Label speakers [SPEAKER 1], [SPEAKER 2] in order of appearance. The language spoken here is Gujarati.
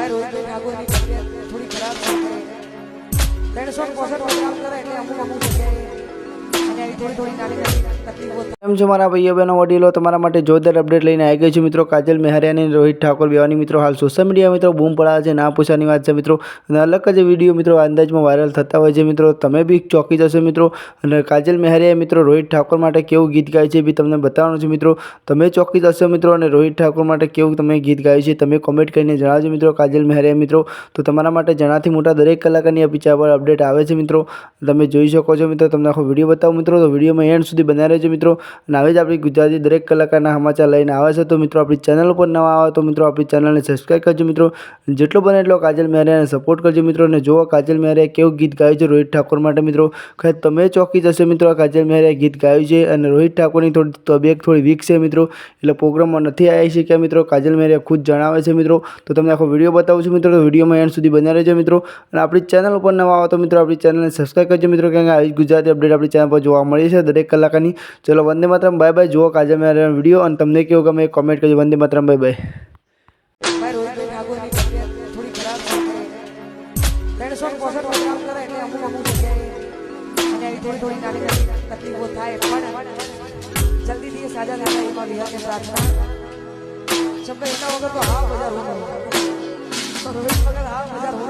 [SPEAKER 1] ભાઈ રોહિતભાઈ ઠાકોરની તબિયત થોડી ખરાબ ત્રણસો પોસઠ કામ કરે એટલે અમુક અમુક જગ્યાએ
[SPEAKER 2] કેમ છો મારા ભાઈઓ, બહેનો, વડીલો? તમારા માટે જોરદાર અપડેટ લઈને આવી ગઈ છું મિત્રો. કાજલ મહેરિયાની અને રોહિત ઠાકોર બેવાની મિત્રો હાલ સોશિયલ મીડિયા મિત્રો બૂમ પડાવે છે. ના પૂછવાની વાત છે મિત્રો. અને અલગ જ વીડિયો મિત્રો અંદાજમાં વાયરલ થતા હોય છે મિત્રો. તમે બી ચોકી જશો મિત્રો. અને કાજલ મહેરિયાએ મિત્રો રોહિત ઠાકોર માટે કેવું ગીત ગાય છે બી તમને બતાવવાનું છે મિત્રો. તમે ચોકી જશો મિત્રો અને રોહિત ઠાકોર માટે કેવું તમે ગીત ગાયું છે તમે કોમેન્ટ કરીને જણાવજો મિત્રો. કાજલ મહેરિયા મિત્રો, તો તમારા માટે જણાથી મોટા દરેક કલાકારની અપીચા પર અપડેટ આવે છે મિત્રો. તમે જોઈ શકો છો મિત્રો. તમને આખો વીડિયો બતાવો મિત્રો. વિડીયોમાં એન્ડ સુધી બનાવી રહેજો મિત્રો. અને આવી જ આપણી ગુજરાતી દરેક કલાકારના સમાચાર લઈને આવે છે. તો મિત્રો, આપણી ચેનલ ઉપર નવા આવે તો મિત્રો, આપણી ચેનલને સબસ્ક્રાઈબ કરજો મિત્રો. જેટલો બને એટલો કાજલ મહેરિયાને સપોર્ટ કરજો મિત્રો. અને જુઓ કાજલ મેહરિયા કેવું ગીત ગાયું છે રોહિત ઠાકોર માટે મિત્રો. ખરેખર તમે ચોકી જશો મિત્રો કાજલ મેહરિયાએ ગીત ગાયું છે. અને રોહિત ઠાકોરની થોડી તબિયત થોડી વીક છે મિત્રો. એટલે પ્રોગ્રામમાં નથી આવી શક્યા મિત્રો. કાજલ મહેરિયા ખુદ જણાવે છે મિત્રો. તો તમને આખો વીડિયો બતાવું છું મિત્રો. તો વિડીયોમાં એન્ડ સુધી બન્યા રહેજો મિત્રો. અને આપણી ચેનલ ઉપર નવા આવો તો મિત્રો, આપણી ચેનલને સબસ્ક્રાઈબ કરજો મિત્રો. કારણ કે આવી ગુજરાતી અપડેટ આપણી ચેનલ પર જોવા મળી છે, દરેક કલાકારની. ચલો, વંદે માતરમ, બાય બાય. જુઓ કાજલ મેહરિયાનો વીડિયો અને તમને કેવું ગમે એ કોમેન્ટ કરજો. Vande Mataram, bye bye.
[SPEAKER 1] ભાઈ રોહિતભાઈ ઠાકોરની તબિયત થોડી ખરાબ છે ત્રણસો ને પોસઠ પ્રોગ્રામ કરે. એટલે અમુક અમુક જગ્યાએ અને આવી થોડી થોડી નાની નાની તકલીફો થાય પણ જલ્દીથી એ સાજા થાય એમાં વિહારની પ્રાર્થના શબ્દ એના વગર તો હા બધા રોગ તો રોહિત વગર હા બધા રોગ એટલા માટે